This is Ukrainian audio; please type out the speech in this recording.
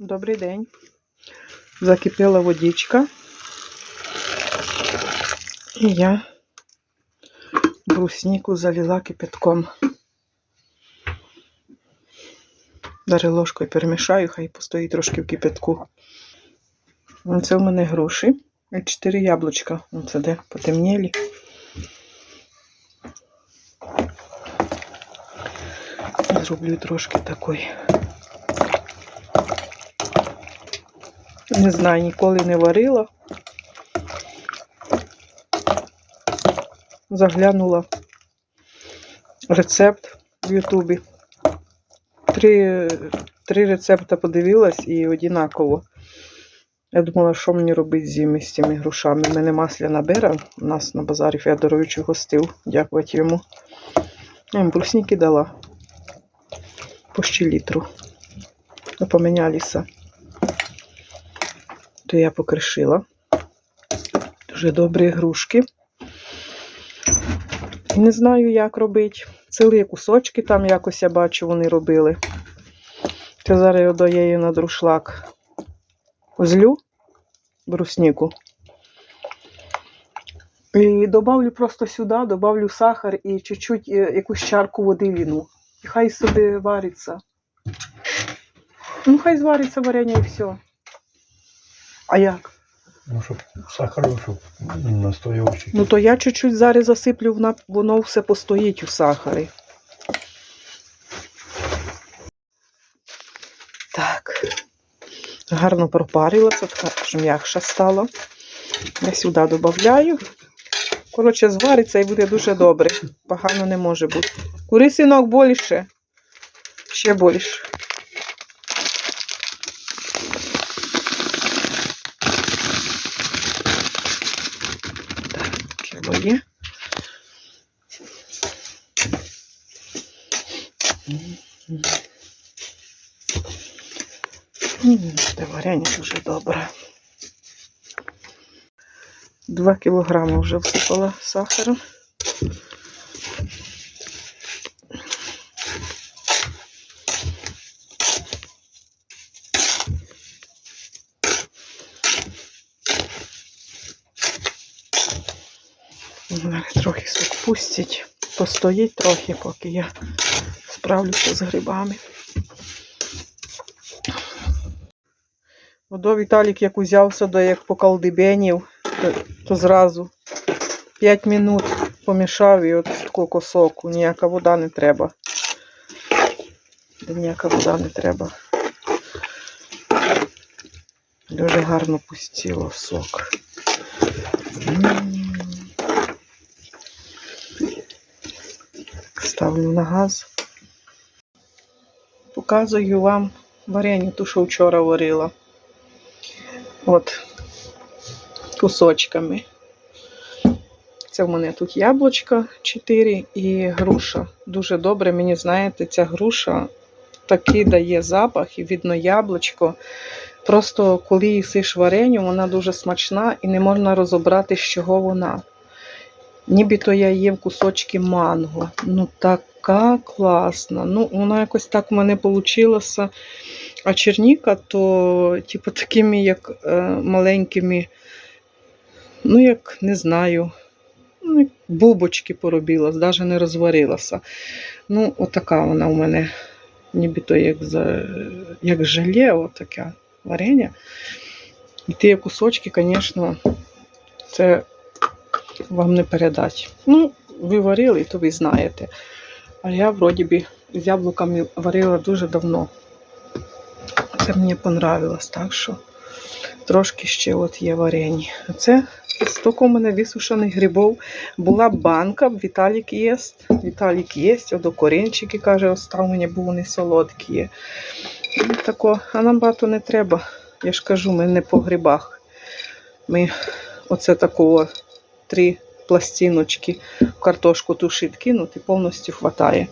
Добрий день. Закипіла водичка. І я брусніку залила кипятком. Дари ложкою перемішаю, хай постоїть трошки в кипятку. Це в мене груші. І чотири яблучка. Оце де потемнілі. Зроблю трошки такої. Не знаю, ніколи не варила. Заглянула рецепт в Ютубі. Три, три рецепти подивилась і однаково. Я думала, що мені робити з ними, з цими грушами. У мене масляна бера, у нас на базарі Федорович гостив, дякувати йому. Я їм брусніки дала по ще літру. Ну, помінялися. То я покришила. Дуже добрі грушки. Не знаю, як робити. Цілі кусочки там якось я бачу, вони робили. Це зараз я доєю на друшлак злю бруснику. І добавлю просто сюди, добавлю сахар і чуть-чуть е, якусь чарку води ліну. І хай собі вариться. Ну, хай звариться варення і все. А як? Ну, щоб сахару, щоб настоявчий. Ну то я чуть-чуть зараз засиплю, воно все постоїть у сахарі. Так. Гарно пропарилася, така аж м'якша стала. Я сюди додаю. Коротше, звариться і буде дуже добре. Погано не може бути. Кури синок більше. Ще більше. Чого это уже варення дуже добре. Два кілограми вже всипала сахару. Трохи сок пустить. Постоїть трохи, поки я справлюся з грибами. Водо Віталік як узявся до як покалдибенів, то, то зразу 5 минут помішав і от такого соку. Ніяка вода не треба. Ніяка вода не треба. Дуже гарно пустіло сок. Ставлю на газ. Показую вам варення, ту, що вчора варила. От кусочками. Це в мене тут яблучка 4 і груша. Дуже добре, мені знаєте, ця груша такий дає запах і видно яблучко. Просто коли їсиш вареню, вона дуже смачна і не можна розібрати, з чого вона. Нібито я їм кусочки манго. Ну, така класна. Ну, вона якось так в мене вийшло. А черніка, то, типу, такими, як е, маленькими, ну, як не знаю, ну, як бубочки поробилась, навіть не розварилася. Ну, отака вона у мене, нібито як, за, як желе, отаке варення. І ті кусочки, звісно, це вам не передать. Ну, ви варили, то ви знаєте. А я, вроді би, з яблуками варила дуже давно. Це мені понравилось, так що трошки ще от є варені. А це стільки у мене висушених грибів. Була банка, Віталік єсть. Віталік єсть, одокорінчики, каже, остав мені, бо вони солодкі. Ну, тако, а нам багато не треба. Я ж кажу, ми не по грибах. Ми оце такого три пластиночки картошку тушить кинути, повністю хватає.